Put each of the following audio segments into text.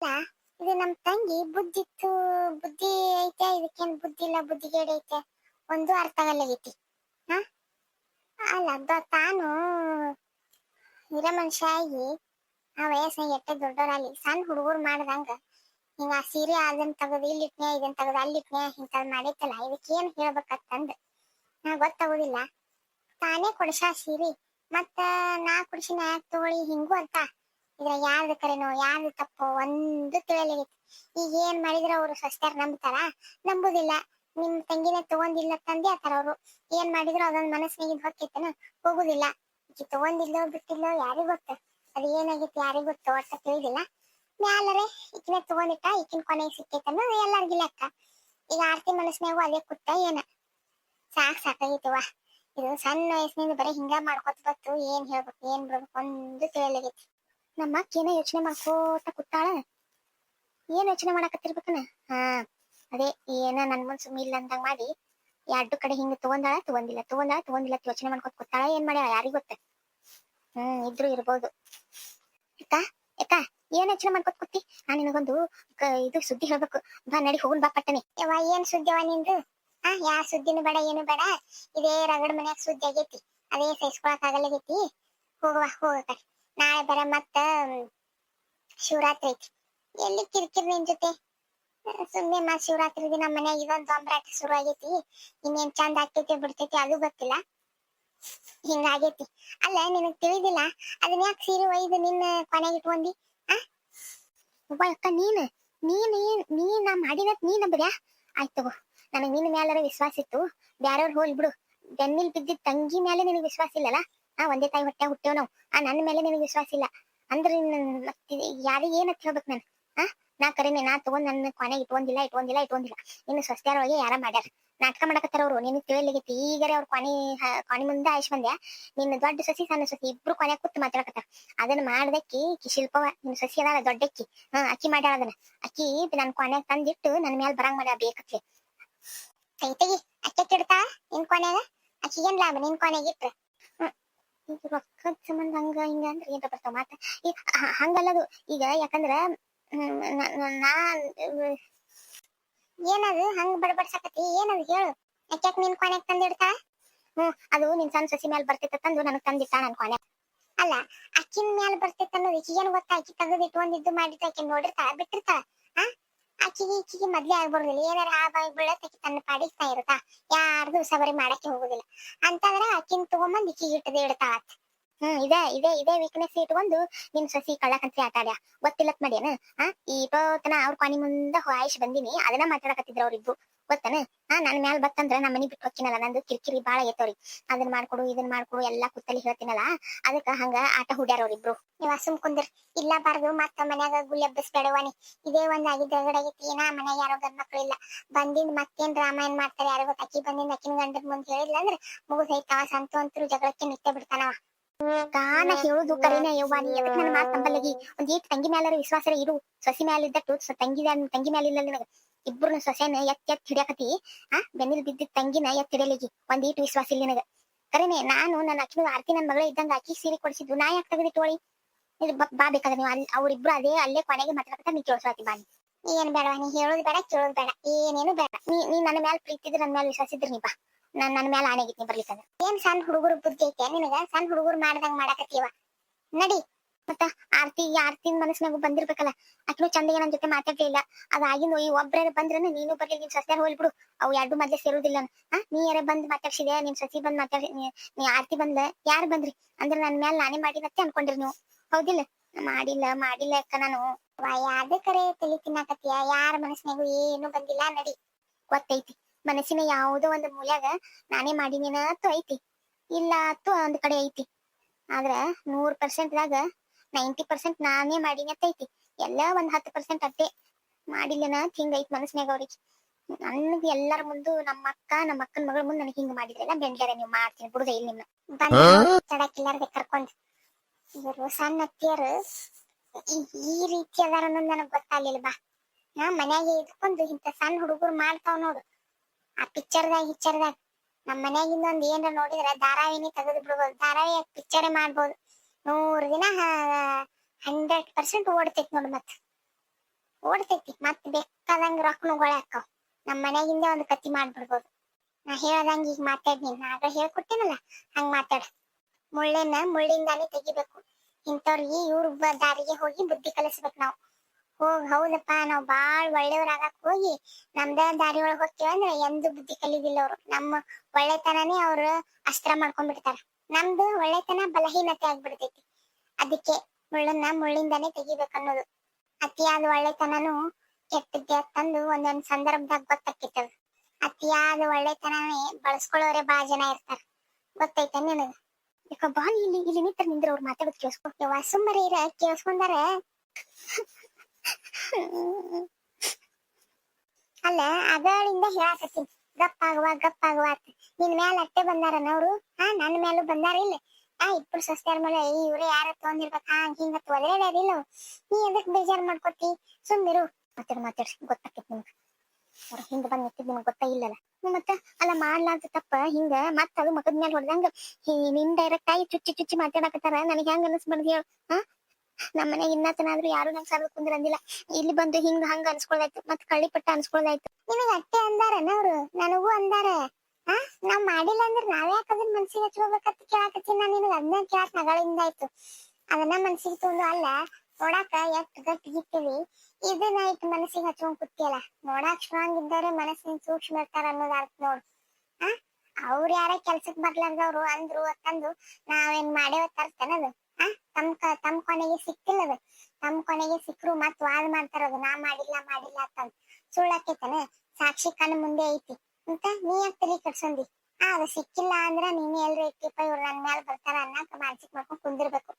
ಇದು ನಮ್ ತಂಗಿ ಬುದ್ಧಿತ್ತು, ಬುದ್ಧಿ ಐತೆ, ಇದಕ್ಕೇನ್ ಬುದ್ಧಿ ಇಲ್ಲ ಐತೆ. ಒಂದು ಅರ್ಥ ಆಗಲ್ಲಾಗೈತಿ ಹಾ? ಅಲ್ಲ ತಾನು ಹಿರ ಮನುಷ್ಯ ಆಗಿ ಆ ವಯಸ್ಸಿನಾಗ ಎಟ್ಟೆ ದೊಡ್ಡವರಲ್ಲಿ ಸಣ್ಣ ಹುಡುಗರು ಮಾಡ್ದಂಗ ಹಿಂಗ ಆ ಸೀರೆ ಅದನ್ನ ತೆಗದು ಇಲ್ಲಿಟ್ನೆ ಇದನ್ನ ತೆಗದು ಅಲ್ಲಿಟ್ನೆ ಇಂಥದ್ ಮಾಡೈತಲ್ಲ ಇದಕ್ಕೇನ್ ಹೇಳ್ಬೇಕಂತಂದ್ ನಾ ಗೊತ್ತಾಗುದಿಲ್ಲ. ತಾನೇ ಕೊಡ್ಸ ಸೀರೆ, ಮತ್ತ ನಾ ಕುಡ್ಸಿ ಯಾಕ್ ತಗೊಳ್ಳಿ, ಹಿಂಗೂ ಅಂತ. ಇದ್ರ ಯಾರ್ದು ಕರೆನೋ, ಯಾರ್ದು ತಪ್ಪೋ ಒಂದು ತಿಳಿಯಲಾಗೈತಿ ಈಗ ಏನ್ ಮಾಡಿದ್ರ ಅವ್ರು ಸಸ್ತ್ಯಾರ ನಂಬ್ತಾರ? ನಂಬುದಿಲ್ಲ. ನಿಮ್ ತಂಗಿನ ತಗೊಂಡಿಲ್ಲ ತಂದೆ ಆತರ ಅವ್ರು. ಏನ್ ಮಾಡಿದ್ರು ಅದೊಂದ್ ಮನಸ್ಸಿನಾಗಿದ್ ಹೊಕ್ಕಿತ್ತನ? ಹೋಗುದಿಲ್ಲ. ತಗೊಂಡಿಲ್ಲೋ ಬಿಟ್ಟಿಲ್ಲೋ ಯಾರಿಗ್ ಗೊತ್ತ. ಅದ್ ಏನಾಗಿತ್ತು ಯಾರಿಗ್ ಗೊತ್ತ ಒಟ್ಟ ತಿಳಿದಿಲ್ಲ. ಮ್ಯಾಲರೆ, ಈಕಿನ ತಗೊಂಡಿಟ್ಟ, ಈಕಿನ ಕೊನೆಗೆ ಸಿಕ್ಕೈತನ್ನ ಎಲ್ಲಾರ್ಗಿ ಲೆಕ್ಕ. ಈಗ ಆರ್ತಿ ಮನಸ್ಸಿನಾಗೂ ಅದೇ ಕುತ್ತ ಏನ? ಸಾಕ್ ಸಾಕಾಗೈತಿವ ಇದು ಸಣ್ಣ ವಯಸ್ಸಿನಿಂದ ಬರೀ ಹಿಂಗ ಮಾಡ್ಕೊತ ಬತ್ತು ಏನ್ ಹೇಳ್ಬೇಕು, ಏನ್ ಬಿಡ್ಬೇಕು ಒಂದು ತಿಳಿಯಲಾಗೈತಿ ನಮ್ಮ ಅಕ್ಕಿ ಏನೋ ಯೋಚನೆ ಮಾಡ್ಕೋತ ಕುತ್ತಾಳ ಏನ್ ಯೋಚನೆ ಮಾಡಕತ್ತಿರ್ಬೇಕನ? ಹಾ, ಅದೇ ಏನ ನನ್ ಸುಮ್ಮ ಇಲ್ಲ ಅಂದಂಗ ಮಾಡಿ ಎರಡು ಕಡೆ ಹಿಂಗ ತಗೊಂಡಾಳ, ತಗೊಂಡಿಲ್ಲ ತಗೊಂಡಾಳ, ತಗೊಂಡಿಲ್ಲ ಯೋಚನೆ ಮಾಡ್ಕೊತ ಕುತ್ತಾಳ ಏನ್ ಮಾಡ್ಯಾಳ ಯಾರಿಗ ಗೊತ್ತ? ಹ್ಮ್, ಇದ್ರು ಇರ್ಬೋದು. ಅಕ್ಕ ಅಕ್ಕ, ಏನ್ ಯೋಚನೆ ಮಾಡ್ಕೊತ ಕೂತಿ? ನಾ ನಿನಗೊಂದು ಇದು ಸುದ್ದಿ ಹೇಳ್ಬೇಕು. ಬಾ ನಡಿ ಹೋಗುನ್, ಬಾ ಪಟ್ಟನೆ. ಯವ್ವ, ಏನ್ ಸುದ್ದಿವ ನಿಂದು? ಆ, ಯಾ, ಸುದ್ದಿನೂ ಬೇಡ, ಏನು ಬೇಡ. ಇದೇ ರಗಡ್ ಮನ್ಯಾಗ ಸುದ್ದಿ ಆಗೈತಿ. ಅದೇ ಸಹಿಸ್ಕೊಳಕ್ ಆಗಲಾಗೈತಿ ಹೋಗುವ ಹೋಗಕ್ಕ ನಾಳೆ ಬರ ಮತ್ತ ಮ್, ಶಿವರಾತ್ರಿ ಐತಿ ಎಲ್ಲಿ ಕಿರಿಕಿರಿ ನಿನ್ ಜೊತೆ? ಸುಮ್ನೆ ಮತ್ ಶಿವರಾತ್ರಿ ದಿನ ಮನ್ಯಾಗ ಇದೊಂದು ಅಂಬ್ರಾಟ ಶುರು ಆಗೈತಿ. ಇನ್ನೇನ್ ಚಂದ ಆಗ್ತೈತಿ ಬಿಡ್ತೈತಿ ಅದು ಗೊತ್ತಿಲ್ಲ. ಹಿಂಗಾಗೈತಿ. ಅಲ್ಲ ನಿನಗ್ ತಿಳಿದಿಲ್ಲ? ಅದನ್ನ ಯಾಕೆ ಸೀರೆ ಒಯ್ದು ನಿನ್ನ ಕೊನೆಗೆ ಇಟ್ಕೊಂಡಿ? ಒಬ್ಬ ಅಕ್ಕ ನೀನ್ ನೀನ್ ಏನ್ ನೀ ನಾ ಮಾಡಿದ ನೀ ನಂಬದ್ಯಾ? ಆಯ್ತು ತಗೋ. ನನಗ್ ನಿನ್ನ ಮ್ಯಾಲಾರ ವಿಶ್ವಾಸ ಇತ್ತು. ಬ್ಯಾರವ್ರ ಹೋಲ್ ಬಿಡು. ಬೆನ್ನಿಲ್ ಬಿದ್ದಿದ್ ತಂಗಿ ಮೇಲೆ ನಿನಗ್ ವಿಶ್ವಾಸ ಇಲ್ಲಲ್ಲ? ಆ, ಒಂದೇ ತಾಯಿ ಹೊಟ್ಟೆ ಹುಟ್ಟೇವ್ ನಾವು. ಆ, ನನ್ನ ಮೇಲೆ ನಿನಗ್ ವಿಶ್ವಾಸ ಇಲ್ಲ. ಅಂದ್ರೆ ಯಾರಿಗೆ ಏನಂತ ಹೇಳ್ಬೇಕು ನಾನು? ಆ? ನಾ ಕರೀನಿ ನಾ ತಗೊಂಡ್ ನನ್ನ ಕೊನೆಗೆ ಇಟ್ಕೊಂದಿಲ್ಲ ಇಟ್ಕೊಂದಿಲ್ಲ ಇಟ್ಕೊಂದಿಲ್ಲ ಇನ್ನು ಸ್ವಸ್ಥರೊಳಗೆ ಯಾರ ಮಾಡ್ಯಾರ? ನಾಟಕ ಮಾಡಕತ್ತಾರ ಅವ್ರು. ನಿನಗ್ ತಿಳಿಲಿಗೈತಿ ಈಗರೆ ಅವ್ರ ಕೊನೆ ಕೊನಿ ಮುಂದೆ ಆಯ್ಸ್ ಬಂದ್ಯಾ ನಿನ್ನ ದೊಡ್ಡ ಸಸಿ, ಸಣ್ಣ ಸಸಿ ಇಬ್ರು ಕೊನೆ ಕೂತ್ ಮಾತಾಡಕತ್ತಾರ. ಅದನ್ನ ಮಾಡ್ದಕ್ಕಿ ಶಿಲ್ಪವ ನಿನ್ ಸಸಿ ಅದಾಳ ದೊಡ್ಡಕ್ಕಿ ಹಾ ಅಕ್ಕಿ ಮಾಡ್ಯಾಳ ಅದನ್ನ. ಅಕ್ಕಿ ನನ್ ಕೊನೆ ತಂದಿಟ್ಟು ನನ್ ಮೇಲೆ ಬರಂಗ್ ಮಾಡ್ಯಾಳ ಬೇಕತ್ಲೆ. ಕೈ ಅಕ್ಕಿ ಇಡ್ತಾ? ನಿನ್ ಕೊನೆಗ ಅಕ್ಕಿಗೇನ್ ಲಾಭ? ನಿನ್ ಕೊನೆಗೆ ಇಟ್ರ. ಈಗ ರೊಕ್ಕದ ಸಂಬಂಧ ಹಂಗ, ಹಿಂಗ ಅಂದ್ರೆ ಏನ್ರ ಬರ್ತಾವ ಹಂಗಲ್ಲದು ಈಗ ಯಾಕಂದ್ರ ನ- ಏನದು ಹಂಗ ಬಡಬಡ್ಸಕತಿ ಏನದು ಹೇಳು. ಯಾಕ್ಯಾಕ ನಿನ್ ಕೊನೆಗ್ ತಂದಿಡ್ತಾ? ಹ್ಮ್ ಅದು ನಿನ್ ಸಣ್ಣ ಸಸಿ ಮ್ಯಾಲ ಬರ್ತಿತ್ತ ತಂದು ನನಗ್ ತಂದಿಟ್ಟ ನನ್ ಕೊನೆ. ಅಲ್ಲ, ಅಕ್ಕಿನ ಮ್ಯಾಲ ಬರ್ತಿತ್ತ ಅನ್ನೋದು ಏನ್ ಗೊತ್ತಾ ಅಕ್ಕಿ ತೆಗೆದಿಟ್ಟು ಒಂದಿದ್ದು ಮಾಡಿದ್ದು ಆಕಿ ನೋಡಿರ್ತಾಳ, ಬಿಟ್ಟಿರ್ತಾಳ, ಆ? ಆಕಿಗೆ ಈಕಿಗೆ ಮದ್ವೆ ಆಗ್ಬಾರ್ದಿಲ್ಲ. ಏನಾರ ಆ ಬಾಯಿ ಬೀಳತ್ ಆಕಿ ತನ್ನ ಪಾಡಿಸ್ತಾ ಇರುತ್ತಾ? ಯಾರ್ದು ಸಬರಿ ಮಾಡಕ್ಕೆ ಹೋಗುದಿಲ್ಲ. ಅಂತಂದ್ರ ಆಕಿನ ತಗೊಂಬಂದ್ ಈಕಿಗೆ ಇಟ್ಟದೆ ಇರ್ತಾ ಆತ್. ಹ್ಮ್, ಇದೇ ಇದೇ ಇದೇ ವೀಕ್ನೆಸ್ ಇಟ್ಕೊಂಡು ನಿನ್ ಸಸಿ ಕಳ್ಳಕಂತ್ರಿ ಆಟಾಡ್ಯ? ಗೊತ್ತಿಲ್ಲತ್ ಮಾಡ್ಯಾನ ಆ, ಈ ಅವ್ರ ಕೊನಿ ಮುಂದ ಆಯುಷ್ ಬಂದಿನಿ. ಅದನ್ನ ಮಾತಾಡಕತ್ತಿದ್ರ ಅವ್ರಿಬ್ರು. ಗೊತ್ತನ? ಹಾ, ನನ್ ಮ್ಯಾಲ್ ಬತ್ತಂದ್ರ ನಮ್ಮ ಮನಿ ಬಿಟ್ಟು ಹೋಗ್ತೀನಲ್ಲ ನಂದು ಕಿರಿಕಿರಿ ಬಾಳ ಐತೋರಿ ಅದನ್ನ ಮಾಡ್ಕೊಡು ಇದನ್ನ ಮಾಡ್ಕೊಡು, ಎಲ್ಲಾ ಕುತ್ತಲಿ ಹೇಳ್ತೀನಲ್ಲ, ಅದಕ್ಕ ಹಂಗ ಆಟ ಹುಡ್ಯಾರ ಅವ್ರಿಬ್ರು ನೀವ್ ಸುಮ್ ಕುಂದಿರ್, ಇಲ್ಲ ಬಾರ್ದು, ಮತ್ತ ಮನ್ಯಾಗ ಗುಳಿ ಹಬ್ಬಸ್ಬೇಡವಾನಿ ಇದೇ ಒಂದ್ ಆಗಿದ್ ರಗಡಾಗೈತಿ ಮನ್ಯಾಗ ಯಾರೋ ಗಂಡ ಮಕ್ಳು ಇಲ್ಲ. ಬಂದಿಂದ ಮತ್ತೇನ್ ರಾಮಾಯಣ ಮಾಡ್ತಾರೆ ಯಾರು ಗೊತ್ತ ಅಕ್ಕಿ ಬಂದಿಂದ ಅಕ್ಕಿನ ಗಂಡದ ಮುಂದೆ ಹೇಳಿಲ್ಲ ಅಂದ್ರ, ಮುಗಿದ್ ಸಂತು ಅಂತರು ಜಗಳಕ್ಕೆ ನಿತ್ಯ ಬಿಡ್ತಾನವ ಗಾನ ಹೇಳುದು ಕರೀನೇ, ಯವ್ವ, ನೀ ಎದಕ್ ನನ್ನ ಮಾತ್ ನಂಬಲ್ಲಗಿ? ಒಂದ್ ಈಟ್ ತಂಗಿ ಮ್ಯಾಲಾರ ವಿಶ್ವಾಸ ಇರು ಸೊಸಿ ಮ್ಯಾಲ ಇದ್ದಟ್ಟು ಸ- ತಂಗಿ ಮ್ಯಾಲ್- ತಂಗಿ ಮ್ಯಾಲ ಇಲ್ಲ ನಿನಗ. ಇಬ್ರು ಸೊಸೆನ ಎತ್ ಎತ್ ಹಿಡಿಯಾಕತಿ ಆ, ಬೆನ್ನಿಲ್ ಬಿದ್ದಿದ್ ತಂಗಿನ ಎತ್ ಹಿಡಿಯಲಿಗಿ. ಒಂದ್ ಈಟ್ ವಿಶ್ವಾಸ ಇಲ್ಲ ನಿನಗ. ಕರೆನೆ ನಾನು ನನ್ನ ಅಕ್ಕಿನ ಆರ್ತಿ ನನ್ ಮಗಳ ಇದ್ದಂಗ ಅಕ್ಕಿ ಸೀರೆ ಕೊಡಿಸಿದ್ದು ನಾ ಯಾಕೆ ತೆಗೆದಿಟ್ಟೋಳಿ ಇದು ಬ- ಬೇಕಾದ್ರೆ ನೀವು ಅಲ್ಲಿ ಅವ್ರಿಬ್ರು ಅದೇ ಅಲ್ಲೇ ಕೊನೆಗೆ ಮಾತಾಡ್ತಾ ನೀ ಬಾ ಬಾನಿ ಏನ್ ಬೇಡ ನೀ ಹೇಳೋದು ಬೇಡ, ಕೇಳೋದು ಬೇಡ, ಏನೇನು ಬೇಡ. ನೀ ನೀ ನನ್ನ ಮೇಲೆ ಪ್ರೀತಿ ಇದ್ರೆ ನನ್ನ ಮೇಲೆ ವಿಶ್ವಾಸ ಇದ್ರೆ ನೀ ಬಾ. ನಾನ್ ನನ್ನ ಮೇಲೆ ಆನೆಗಿತ್ನಿ ಬರ್ಲಿಕ್ಕೆ ಏನ್ ಸಣ್ಣ ಹುಡುಗರು ಬುದ್ಧಿ ಐತೆ ನಿನಗ? ಸಣ್ಣ ಹುಡುಗರು ಮಾಡ್ದಂಗ ಮಾಡಕತ್ತೀವ? ನಡಿ ಮತ್ತ ಆರ್ತಿ ಆರ್ತಿ ಮನಸ್ಸಿನಾಗ ಬಂದಿರ್ಬೇಕಲ್ಲ. ಆಕಿನೂ ಚಂದಗೆ ನನ್ ಜೊತೆ ಮಾತಾಡ್ಲಿಲ್ಲ ಅದಾಗಿಂದು ಈ ಒಬ್ರೇ ಬಂದ್ರನ ನೀನು ಬರ್ಲಿ ನಿನ್ ಸಸ್ಯಾರ ಹೋಲ್ಬಿಡು ಅವು ಎರಡು ಮೊದ್ಲೇ ಸೇರುದಿಲ್ಲ ನೀ ಯಾರ ಬಂದ್ ಮಾತಾಡ್ಸಿದೆ ನಿಮ್ ಸಸಿ ಬಂದ್ ಮಾತಾಡ್ ನೀ- ಆರ್ತಿ ಬಂದ ಯಾರ್ ಬಂದ್ರಿ? ಅಂದ್ರೆ ನನ್ ಮ್ಯಾಲ ನಾನೇ ಮಾಡಿನತ್ತೆ ಅನ್ಕೊಂಡ್ರಿ ನೀವು. ಹೌದಿಲ್ಲ? ಮಾಡಿಲ್ಲ ಮಾಡಿಲ್ಲ ಅಕ್ಕ ನಾನು. ಯಾವ್ದು ಕರೆ ತಲೆ ತಿನ್ನಾಕತ್ತೀಯ? ಯಾರ ಮನಸ್ಸಿನಾಗೂ ಏನು ಬಂದಿಲ್ಲ ನಡಿ. ಗೊತ್ತೈತಿ. ಮನಸ್ಸಿನ ಯಾವುದೋ ಒಂದು ಮೂಲ್ಯಾಗ ನಾನೇ ಮಾಡಿನೇನ ಐತಿ. ಇಲ್ಲ ಅತ್ತು ಒಂದ್ ಕಡೆ ಐತಿ. ಆದ್ರ ನೂರ್ ಪರ್ಸೆಂಟ್ ದಾಗ ನೈಂಟಿ ಪರ್ಸೆಂಟ್ ನಾನೇ ಮಾಡೀನಿ ಅಂತ ಐತಿ. ಎಲ್ಲ ಒಂದ್ ಹತ್ತು ಪರ್ಸೆಂಟ್ ಅದೇ ಮಾಡಿಲ್ಲನ ಹಿಂಗ ಐತಿ ಮನಸ್ನ್ಯಾಗ ಅವ್ರಿಗೆ. ನನ್ಗ್ ಎಲ್ಲರ ಮುಂದು ನಮ್ಮ ಅಕ್ಕ ನಮ್ಮ ಅಕ್ಕನ ಮಗಳ ಮುಂದೆ ನನಗೆ ಹಿಂಗ ಮಾಡಿದ್ರಲ್ಲ ಬೆಂಡ್ಲಾರ ನೀವು ಮಾಡ್ತೀನಿ ಬಿಡುದ ಇಲ್ಲಿ ನಿಮ್ಮ ಬಂದ ತಡಕಿಲ್ಲಾರ್ದೆ ಕರ್ಕೊಂಡ್. ಇವರು ಸಣ್ಣ ಅತ್ತಿಯರು. ಈ- ರೀತಿ ಅದಾರ ಅನ್ನೋದು ನನಗ್ ಗೊತ್ತಾಗ್ಲಿಲ್ಲ ಬಾ. ನಾ ಮನ್ಯಾಗೆ ಇದ್ಕೊಂಡು ಇಂತ ಸಣ್ಣ ಹುಡುಗರು ಮಾಡ್ತಾವ್ ನೋಡು. ಆ ಪಿಕ್ಚರ್ದಾಗ ಗಿಚ್ಚರ್ದಾಗ ನಮ್ಮ ಮನ್ಯಾಗಿಂದ ಒಂದ್ ಏನಾರ ನೋಡಿದ್ರ ಧಾರಾವಿನೇ ತೆಗೆದು ಬಿಡ್ಬೋದು. ಧಾರಾವಾಹಿ ಪಿಕ್ಚರೇ ಮಾಡ್ಬೋದು. ನೂರ್ ದಿನ ಹಂಡ್ರೆಡ್ ಪರ್ಸೆಂಟ್ ಓಡ್ತೈತಿ ನೋಡ್ ಮತ್ ಓಡ್ತೈತಿ ಮತ್ ಬೇಕಾದಂಗ ರೊಕ್ಕನು ಗೊಳೆ ನಮ್ಮ ನಮ್ ಮನ್ಯಾಗಿಂದ ಒಂದ್ ಕತಿ ಮಾಡ್ಬಿಡ್ಬೋದು. ನಾ ಹೇಳ್ದಂಗ ಈಗ ಮಾತಾಡ್ನಿ ನಾಗ ಹೇಳ್ಕೊಟ್ಟೇನಲ್ಲ ಹಂಗ ಮಾತಾಡ. ಮುಳ್ಳಿನ ಮುಳ್ಳಿಂದಾನೆ ತೆಗಿಬೇಕು. ಇಂಥವ್ರಿಗೆ ಇವ್ರ ದಾರಿಗೆ ಹೋಗಿ ಬುದ್ಧಿ ಕಲಿಸ್ಬೇಕು ನಾವು. ಹೋಗ್, ಹೌದಪ್ಪ, ನಾವ್ ಬಾಳ್ ಒಳ್ಳೆಯವ್ರಾಗಕ್ ಹೋಗಿ ನಮ್ದ ದಾರಿ ಒಳಗ್ ಹೋಗ್ತೀವಿ ಅಂದ್ರೆ ಎಂದು ಬುದ್ಧಿ ಕಲಿದಿಲ್ಲ ಅವ್ರು. ನಮ್ಮ ಒಳ್ಳೆತನನೇ ಅವ್ರು ಅಸ್ತ್ರ ಮಾಡ್ಕೊಂಡ್ಬಿಡ್ತಾರ. ನಮ್ದು ಒಳ್ಳೆತನ ಬಲಹೀನತೆ ಆಗ್ಬಿಡ್ತೈತಿ. ಅದಕ್ಕೆ ಮುಳ್ಳನ್ನ ಮುಳ್ಳಿಂದಾನೇ ತೆಗಿಬೇಕು ಅನ್ನೋದು. ಅತಿಯಾದ ಒಳ್ಳೆತನನು ಕೆಟ್ಟದ್ದೆ ತಂದು ಒಂದೊಂದು ಸಂದರ್ಭದಾಗ ಗೊತ್ತಾಕಿತ್ತದ ಅತಿಯಾದ ಒಳ್ಳೆತನನೇ ಬಳಸ್ಕೊಳ್ಳೋರೆ ಬಾ ಜನ ಇರ್ತಾರ. ಗೊತ್ತೈತ ನಿನಗ? ಯಾಕ ಬಾ ಇಲ್ಲಿ ಇಲ್ಲಿ ನಿಂತ್ರ ನಿಂದ್ರ ಅವ್ರು ಮಾತಾಡೋದ್ ಕೇಳಿಸ್ಕೊ ಸುಮ್ಮನೆ ಇರ, ಕೇಳಿಸ್ಕೊಂಡಾರ? ಅಲ್ಲ ಅಗಳಿಂದ ಹೇಳಾಕತ್ತೀನಿ. ಗಪ್ಪಾಗುವ ಗಪ್ಪಾಗುವ ಅಂತ. ನಿನ್ ಮ್ಯಾಲ ಅಟ್ಟೆ ಬಂದಾರನ ಅವ್ರು ಹಾ, ನನ್ ಮ್ಯಾಲೂ ಬಂದಾರ ಇಲ್ಲ. ಆ, ಇಬ್ರು ಸಸ್ತ್ಯಾರ ಮೇಲೆ ಇವ್ರೆ ಯಾರ ತೊಂದಿರ್ಬೇಕ. ಹಾ, ಹಿಂಗ ಒದರಾಡಿಲ್ಲ ನೀ ಎದಕ್ ಬೇಜಾರ್ ಮಾಡ್ಕೊತಿ? ಸುಮ್ಮಿರು ಮಾತಾಡ್ ಮಾತಾಡ್ ಗೊತ್ತಾಕೈತಿ ನಿಮ್ಗೆ. ಅವ್ರ ಹಿಂದ ಬಂದ್ ನಿಂತಿದ್ ನಿಮ್ಗೆ ಗೊತ್ತಾ ಇಲ್ಲಲ್ಲ. ಹ್ಮ್, ಮತ್ತ ಅಲ್ಲ ಮಾಡ್ಲಾರ್ದ ತಪ್ಪ, ಹಿಂಗ ಮತ್ತ ಅದು ಮಗದ ಮೇಲೆ ಹೊಡ್ದಂಗ ನಿನ್ ಡೈರೆಕ್ಟ್ ಆಗಿ ಚುಚ್ಚಿ ಚುಚ್ಚಿ ಮಾತಾಡಕತ್ತಾರ. ನನಗೆ ಹೆಂಗ ಅನಿಸ್ಬಾರ್ದು ಹೇಳ. ಹಾ? ನಮ್ಮ ಮನೆಗೆ ಇನ್ನತನಾದ್ರೂ ಯಾರು ನಂಗೆ ಸಾಲ ಕುಂದ್ರಂದಿಲ್ಲ ಇಲ್ಲಿ ಬಂದು ಹಿಂಗ ಹಂಗ ಅನ್ಸ್ಕೊಳ್ದಾಯ್ತು ಮತ್ ಕಳ್ಳಿ ಪಟ್ಟ ಅನ್ಸ್ಕೊಳ್ದಾಯ್ತು. ನಿನಗ ಅಟ್ಟೆ ಅಂದಾರನ ಅವ್ರು? ನನಗೂ ಅಂದಾರ. ಆ? ನಾವ್ ಮಾಡಿಲ್ಲ ಅಂದ್ರ ನಾವ್ ಯಾಕೆ ಅದನ್ನ ಮನ್ಸಿಗೆ ಹಚ್ಕೋಬೇಕಂತ ಕೇಳಾಕತ್ತೀನಿ ನಾನು ನಿನಗ ಅದನ್ನ ಕೇಳಕ್ ನಗಳಿಂದ ಆಯ್ತು. ಅದನ್ನ ಮನ್ಸಿಗೆ ತೊಂದು ಅಲ್ಲ, ನೋಡಾಕ ಎಷ್ಟ್ ಗಿಟ್ಟಿವಿ ಇದನ್ನ ಇಟ್ ಮನಸ್ಸಿಗೆ ಹಚ್ಕೊಂಡ್ ಕುತ್ತಿಯಲ್ಲ ನೋಡಾಕ್ ಸ್ಟ್ರಾಂಗ್ ಇದ್ದಾರೆ ಮನಸ್ಸಿನ ಸೂಕ್ಷ್ಮ ಇರ್ತಾರ ಅನ್ನೋದ್ ಅರ್ಥ ನೋಡ್. ಆ? ಅವ್ರ ಯಾರ ಕೆಲ್ಸಕ್ ಬರ್ಲಾರ್ದವ್ರು ಅಂದ್ರು ಅಂತಂದು ನಾವೇನ್ ಮಾಡೇವ ತರ್ತೇನದು ತಮ್ ತಮ್ ಕೊನೆಗೆ ಅದು. ತಮ್ ಕೊನೆಗೆ ಸಿಕ್ರು ಮತ್ ವಾದ ಮಾಡ್ತಾರದು ನಾ ಮಾಡಿಲ್ಲ ಮಾಡಿಲ್ಲ ಅಂತಂದ್ ಸುಳ್ಳಾಕೈತನ ಸಾಕ್ಷಿ ಕಣ್ ಮುಂದೆ ಐತಿ. ಅಂತ ನೀ ಯಾಕೆ ತಲೆ ಕಟ್ಸಂದಿ ಆ, ಅದು ಸಿಕ್ಕಿಲ್ಲ ಅಂದ್ರ ನೀನೇ ಎಲ್ರು ಇಟ್ಟಿಪ್ಪ, ಇವ್ರು ನನ್ ಮ್ಯಾಲ ಬರ್ತಾರ ಅನ್ನಕ ಮಾನಸಿಕ ಮಾಡ್ಕೊಂಡ್ ಕುಂದಿರ್ಬೇಕು.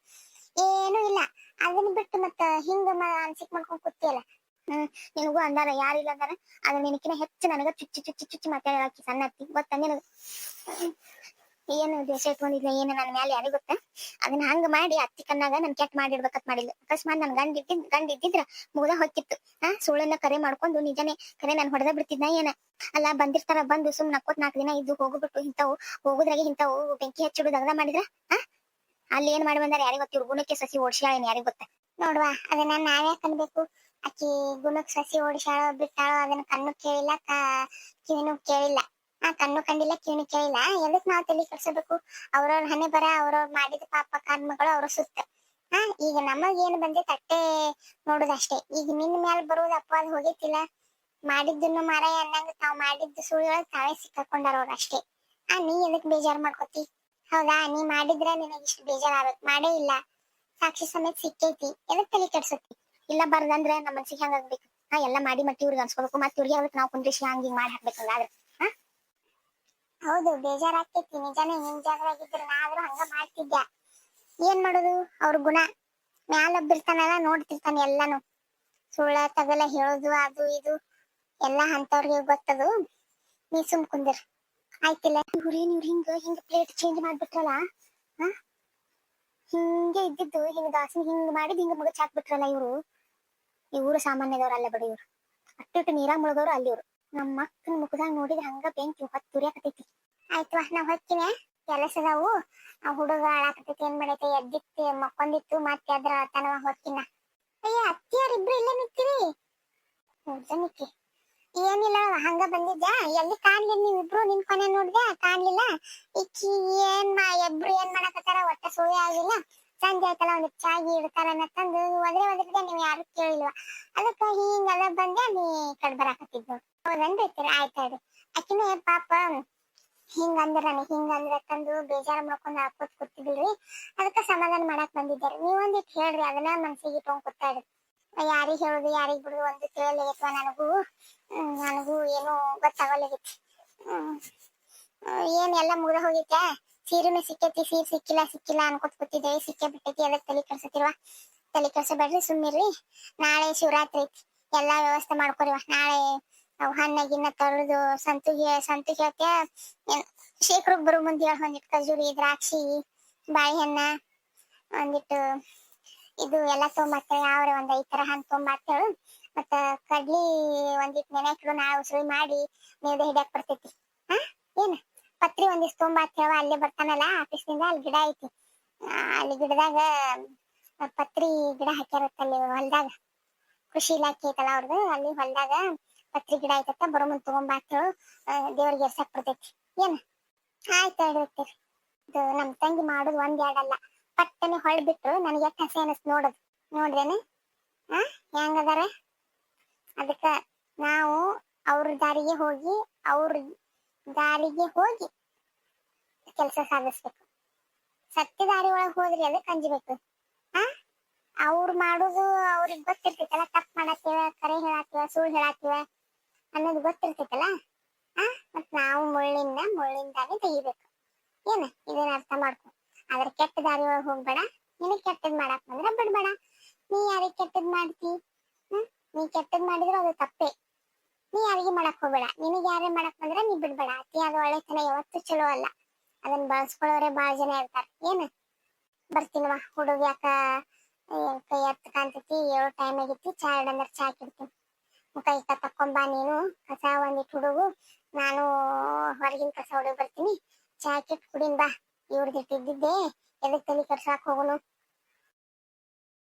ಏನು ಇಲ್ಲ. ಅದನ್ನ ಬಿಟ್ಟು ಮತ್ತ ಹಿಂಗ ಮಾನಸಿಕ ಮಾಡ್ಕೊಂಡ್ ಕೂತಿಯಲ್ಲ. ಹ್ಮ್, ನಿನಗೂ ಅಂದಾರ ಯಾರಿಲ್ಲ ಅಂದಾರ ಅದ ನಿನಕಿನ ಹೆಚ್ಚು ನನಗ ಚುಚ್ಚಿ ಚುಚ್ಚಿ ಚುಚ್ಚಿ ಮಾತಾಡಕ್ಕೆ ಸಣ್ಣ ಗೊತ್ತ ನಿನಗ? ಏನು ದೇಶ ಇಟ್ಕೊಂಡಿದ್ಲ ಏನು ನನ್ನ ಮ್ಯಾಲೆ ಯಾರಿಗ ಗೊತ್ತ? ಅದನ್ನ ಹಂಗ ಮಾಡಿ ಅತ್ತಿ ಕಣ್ಣಾಗ ನನ್ ಕೆಟ್ಟ ಮಾಡಿಡ್ಬೇಕತ್ ಮಾಡಿಲ್ಲ ಅಕಸ್ಮಾತ್ ನನ್ ಗಂಡ ಇಟ್ಟಿದ್ ಗಂಡ ಇದ್ದಿದ್ರ ಮುಗ್ದ ಹೊಕ್ಕಿತ್ತು ಆ, ಸುಳ್ಳನ್ನ ಕರೆ ಮಾಡ್ಕೊಂಡು ನಿಜನೇ ಕರೆ ನಾನು ಹೊಡೆದ ಬಿಡ್ತಿದ್ನ ಏನ? ಅಲ್ಲ, ಬಂದಿರ್ತಾರ, ಬಂದು ಸುಮ್ ನಕ್ಕೋತ್ ನಾಲ್ಕು ದಿನ ಇದ್ದು ಹೋಗ್ಬಿಟ್ಟು ಇಂಥವು, ಹೋಗುದ್ರಾಗೆ ಇಂಥವು, ಬೆಂಕಿ ಹಚ್ಚಿಡು ಮಾಡಿದ್ರ? ಹಾ ಅಲ್ಲಿ ಏನ್ ಮಾಡಿ ಬಂದಾರ ಯಾರಿಗ್ ಗುಣಕ್ಕೆ ಸಸಿ ಓಡಿಸ್ಯಾಳ ಏನ್ ಯಾರಿಗ್ ಗೊತ್ತ? ನೋಡ್ವಾ, ಅದನ್ನ ನಾವೇ ಕನ್ಬೇಕು ಆಕಿ ಗುಣಕ್ ಸಸಿ ಓಡಿಸ್ಯಾಳ, ಬಿಟ್ಟಾಳ, ಅದನ್ನ ಕಣ್ಣು ಕೇಳಿಲ್ಲ ಕಿವಿನೂ ಕೇಳಿಲ್ಲ. ಆ ಕಣ್ಣು ಕಂಡಿಲ್ಲ ಕಿವಿ ಕೇಳಿಲ್ಲ. ಎದಕ್ ನಾವ್ ತಲೆ ಕೆಡ್ಸಬೇಕು ಅವ್ರವ್ರ ಹಣೆ ಬರ, ಅವ್ರವ್ರ ಮಾಡಿದ ಪಾಪ ಕರ್ಮಗಳು ಅವ್ರ ಸುತ್ತ. ಹಾ, ಈಗ ನಮಗ್ ಏನ್ ತಟ್ಟೆ ಅಟ್ಟೆ ನೋಡುದಷ್ಟೇ. ಈಗ ನಿನ್ ಮ್ಯಾಲ ಬರುವುದು ಅಪವಾದ ಹೋಗೈತಿಲ್ಲ. ಮಾಡಿದ್ದನ್ನು ಮಾರಾಯ ಅನ್ನಂಗ ತಾವ್ ಮಾಡಿದ್ದು ಸುಳ್ಳು ತಾವೇ ಸಿಕ್ಕಾಕೊಂಡಾರ ಅವ್ರ ಅಷ್ಟೇ. ಆ, ನೀ ಎದಕ್ ಬೇಜಾರ್ ಮಾಡ್ಕೋತಿ? ಹೌದಾ, ನೀ ಮಾಡಿದ್ರೆ ನಿನಗೆ ಇಷ್ಟು ಬೇಜಾರ್ ಮಾಡೇ ಇಲ್ಲ. ಸಾಕ್ಷಿ ಸಮೇತ ಸಿಕ್ಕೈತಿ. ಎದಕ್ ತಲೆ ಕೆಡ್ಸತಿ? ಇಲ್ಲ ಬರ್ದಂದ್ರೆ ನಮ್ಮ ಮನ್ಸಿಗೆ ಹಂಗಾಗ್ಬೇಕು ಹಾ, ಎಲ್ಲ ಮಾಡಿ ಮತ್ತೆ ಇವ್ರಿಗೆ ಅನ್ಸ್ಕೋಬೇಕು. ಮತ್ತೆ ಇವ್ರಿಗೆ ಅದಕ್ಕೆ ನಾವು ಕುಂದ್ರಿಸಿ ಹಂಗ ಮಾಡಿ ಹಾಕ್ಬೇಕಂಗಾದ್ರೆ. ಹಾ ಹೌದು, ಬೇಜಾರಾಗ್ತೈತಿ. ನಿಜಾನೇ ನಿನ್ ಜಾಗದಾಗಿದ್ರೆ ನಾ ಆದ್ರೂ ಹಂಗ ಮಾಡ್ತಿದ್ದೆ ಏನ್ ಮಾಡೋದು? ಅವ್ರ ಗುಣ. ಮ್ಯಾಲ ಒಬ್ಬಿರ್ತಾನಲ್ಲ, ನೋಡ್ತಿರ್ತಾನೆ ಎಲ್ಲಾನು. ಸುಳ್ಳ, ತಗಲ, ಹೇಳೋದು, ಅದು, ಇದು. ಎಲ್ಲಾ ಅಂತವ್ರಿಗೆ ಗೊತ್ತದು. ನೀ ಸುಮ್ ಕುಂದಿರ್. ಆಯ್ತಿಲ್ಲ? ಇವ್ರೇನ್ ಇವ್ರ ಹಿಂಗ ಹಿಂಗ ಪ್ಲೇಟ್ ಚೇಂಜ್ ಮಾಡ್ಬಿಟ್ರಲ್ಲ ಹಿಂಗೆ ಇದ್ದಿದ್ದು, ಹಿಂಗ ದಾಸಿನ ಹಿಂಗ್ ಮಾಡಿದ್, ಹಿಂಗ ಮುಗಚ್ ಹಾಕ್ಬಿಟ್ರಲ್ಲ ಇವ್ರು. ಇವ್ರು ಸಾಮಾನ್ಯದವ್ರಲ್ಲ ಬಿಡಿ ಇವ್ರು. ಅಟ್ಟಿಟ್ಟು ನೀರಾಗ ಮುಳುಗೋರು ಅಲ್ಲಿ ಇವ್ರು. ನಮ್ಮ ಅಕ್ಕನ ಮುಖದಾಗ ನೋಡಿದ್ರೆ ಹಂಗ ಬೆಂಕಿ ಹೊತ್ತು ತುರಿಯಾಕತೈತಿ ಆಯ್ತು ನಾ ಕೆಲಸ ಅದಾವು. ಆ ಹುಡುಗ ಆಳಾಕತೈತಿ ಏನ್ ಮಾಡೈತೆ? ಎದ್ದಿತ್ತು, ಮಕ್ಕೊಂದಿತ್ತು, ಮತ್ತೆ ಅದ್ರ ತನವ ಹೊಕ್ಕಿನ ಅಯ್ಯ ಅತ್ತಿಯರ್ ಇಬ್ರು ಇಲ್ಲೇ ನಿಂತೀರಿ. ಹೌದಾ ನಿಕ್ಕಿ ಏನಿಲ್ಲ, ಹಂಗ ಬಂದಿದ್ದೆ. ಎಲ್ಲಿ ಕಾಣ್ಲಿ ನೀವಿಬ್ರು ನಿನ್ ಕೊನೆ ನೋಡ್ದೆ, ಕಾಣ್ಲಿಲ್ಲ. ಇಕ್ಕಿ ಏನ್ ಮಾ ಇಬ್ರು ಏನ್ ಮಾಡಕತ್ತಾರ? ಒಟ್ಟ ಸೋಯ ಆಗಿಲ್ಲ. ಸಂಜೆ ಆಯ್ತಲ್ಲ, ಒಂದ್ ಚಾಗಿ ಇಡ್ತಾರ ಅನ್ನತ್ತಂದು ಒದ್ರೆ ಒದ್ರದೆ, ನೀವ್ ಯಾರು ಕೇಳಿಲ್ವಾ. ಅದಕ್ಕ ಹಿಂಗೆಲ್ಲ ಬಂದೆ, ನೀ ಕಡ್ ಹೌದನ್ರಿ ಆಯ್ತಾಯ್ತು ಆಕಿನೇ ಪಾಪ ಹಿಂಗಂದ್ರ ನನಗ್ ಹಿಂಗ ಅಂದ್ರ ತಂದು ಬೇಜಾರ್ ಮಾಡ್ಕೊಂಡ್ ಹಾಕೋತ್ ಕೂತಿದ್ರಿ ಅದಕ್ಕ ಸಮಾಧಾನ ಮಾಡಕ್ ಬಂದಿದ್ದಾರೆ ನೀವೊಂದಿಟ್ ಹೇಳ್ರಿ ಅದನ್ನ ಮನ್ಸಿಗೆ ಇಟ್ಕೊಂಡ್ ಕೂತಾಡ್ರಿ. ಯಾರಿಗ್ ಹೇಳುದು ಯಾರಿಗ್ ಬಿಡುದು ಒಂದು ತಿಳಿಯಲಾಗೈತ್ವ ನನಗೂ. ನನಗೂ ಏನು ಹ್ಮ್, ಏನ್ ಎಲ್ಲ ಮುಗ್ದ ಹೋಗೈತೆ ಸೀರೆನೂ ಸಿಕ್ಕೈತಿ ಸೀರೆ ಸಿಕ್ಕಿಲ್ಲ ಸಿಕ್ಕಿಲ್ಲ ಅನ್ಕೋತ ಕೂತಿದ್ದೇವೆ ಸಿಕ್ಕೇ ಬಿಟ್ಟೈತಿ ಅದಕ್ಕೆ ತಲೆ ಕೆಡ್ಸತಿಲ್ವಾ ತಲೆ ಕಳ್ಸಬೇಡ್ರಿ ಸುಮ್ಮಿರ್ರಿ ನಾಳೆ ಶಿವರಾತ್ರಿ ಐತಿ. ಎಲ್ಲಾ ವ್ಯವಸ್ಥೆ ಮಾಡ್ಕೊರಿವ ನಾಳೆ ಅವ್ ಹಣ್ಣ ಗಿನ್ನ ತೊಳೆದು ಸಂತುಗೆ ಸಂತಿಗೆ ಹೇಳ್ತೆ ಬರು ಬರೋ ಮುಂದೆ ಹೇಳ ಒಂದಿಟ್ಟು ಖಜೂರಿ ದ್ರಾಕ್ಷಿ ಬಾಳೆಹಣ್ಣ ಒಂದಿಟ್ಟು ಇದು ಎಲ್ಲ ತೊಂಬತ್ತ ಯಾವ್ರ ಒಂದ್ ಐದ್ ತರ ಹಣ್ಣು ತೊಗೊಂಬರ್ತೇಳು ಮತ್ತ ಕಡ್ಲಿ ಒಂದಿಟ್ಟು ನೆನೆಕ್ರು ನಾವು ಉಸುಳಿ ಮಾಡಿ ನೀವು ಹಿಡ್ಯಾಕ್ ಬರ್ತೈತಿ. ಹಾ? ಏನ? ಪತ್ರಿ ಒಂದಿಷ್ಟು ಹೇಳ. ಅಲ್ಲೇ ಬರ್ತಾನಲ್ಲ ಆಫೀಸ್ನಿಂದ, ಅಲ್ಲಿ ಗಿಡ ಐತಿ. ಅಲ್ಲಿ ಗಿಡದಾಗ ಪತ್ರಿ ಗಿಡ ಹಾಕ್ಯಾರತ್ತಲ್ಲಿ ಹೊಲ್ದಾಗ. ಕೃಷಿ ಇಲಾಖೆ ಐತಲ್ಲ ಅವ್ರದ್ದು ಅಲ್ಲಿ ಹೊಲ್ದಾಗ ಪತ್ರಿ ಗಿಡ ಐತತ್ತ ಬರೋ ಮುಂದ್ ತಗೊಂಬಾ ದೇವ್ರಿಗೆ ಎರ್ಸಕ್ ಬರ್ತೈತಿ. ಏನ್? ಆಯ್ತ ಹೇಳಿರ್ತೀರಿ ಇದು ನಮ್ ತಂಗಿ ಮಾಡೋದು ಒಂದ್ ಎರಡಲ್ಲ ಪಟ್ಟನೆ ಹೊಳ್ ಬಿಟ್ಟು ನನಗೆ ಎಷ್ಟು ಹಸೆ ಅನಸ್ ನೋಡೋದು. ನೋಡ್ದೇನೆ ಆ, ಹೆಂಗದಾರ? ಅದಕ್ಕ ನಾವು ಅವ್ರ ದಾರಿಗೆ ಹೋಗಿ, ಅವ್ರ ದಾರಿಗೆ ಹೋಗಿ ಕೆಲಸ ಸಾಧಿಸ್ಬೇಕು ಸತ್ಯ ದಾರಿ ಒಳಗ್ ಹೋದ್ರಿ ಅದಕ್ಕೆ ಅಂಜಬೇಕು. ಆ, ಅವ್ರು ಮಾಡೋದು ಅವ್ರಿಗೆ ಗೊತ್ತಿರ್ತೈತಲ್ಲ, ತಪ್ಪು ಮಾಡತ್ತೀವ ಕರೆ ಹೇಳತ್ತೀವ, ಸುಳ್ಳು ಹೇಳತ್ತೀವ. ಅನ್ನೋದು ಗೊತ್ತಿರ್ತೈತಲ್ಲ? ಆ? ಮತ್ ನಾವು ಮುಳ್ಳಿಂದ ಮುಳ್ಳಿಂದಾನೆ ತೆಗಿಬೇಕು. ಏನ? ಇದನ್ನ ಅರ್ಥ ಮಾಡ್ಕೊ. ಆದ್ರೆ ಕೆಟ್ಟ ದಾರಿ ಒಳಗ್ ಹೋಗ್ಬೇಡ. ನಿನಗ್ ಕೆಟ್ಟದ್ ಮಾಡಕ್ ಬಂದ್ರ ಬಿಡ್ಬೇಡ. ನೀ ಯಾರಿಗ್ ಕೆಟ್ಟದ್ ಮಾಡ್ತಿ? ಹ್ಮ್? ನೀ ಕೆಟ್ಟದ್ ಮಾಡಿದ್ರು ಅದು ತಪ್ಪೇ. ನೀ ಯಾರಿಗೆ ಮಾಡಕ್ ಹೋಗ್ಬೇಡ. ನಿನಗ್ ಯಾರೇ ಮಾಡಕ್ ಬಂದ್ರ ನೀ ಬಿಡ್ಬೇಡ. ಅತಿಯಾದ ಒಳ್ಳೆತನ ಯಾವತ್ತೂ ಚಲೋ ಅಲ್ಲ. ಅದನ್ನ ಬಳಸ್ಕೊಳ್ಳೋರೆ ಬಹಳ ಜನ ಇರ್ತಾರ. ಏನ? ಬರ್ತೀನವ ಹುಡುಗ ಯಾಕ ಕೈ ಎತ್ತ ಕಾಣ್ತೈತಿ? ಏಳು ಟೈಮ್ ಆಗಿತ್ತು. ಚಾ ಇಡಂದ್ರ ಚಾ ಮುಖ ತಕ್ಕೊಂಬಾ ನೀನು. ಕಸ ಒಂದಿಟ್ಟು ಹುಡುಗು. ನಾನು ಹೊರಗಿನ ಕಸ ಹೊಡಗ್ ಬರ್ತೀನಿ. ಚಾಕೆಟ್ ಕುಡಿನ್ ಬಾ. ಇವ್ರದ್ದು ಇಟ್ಟಿದ್ದೆ ಎದಕ್ ತಲೆ ಕರ್ಸಾಕ್ ಹೋಗುನು?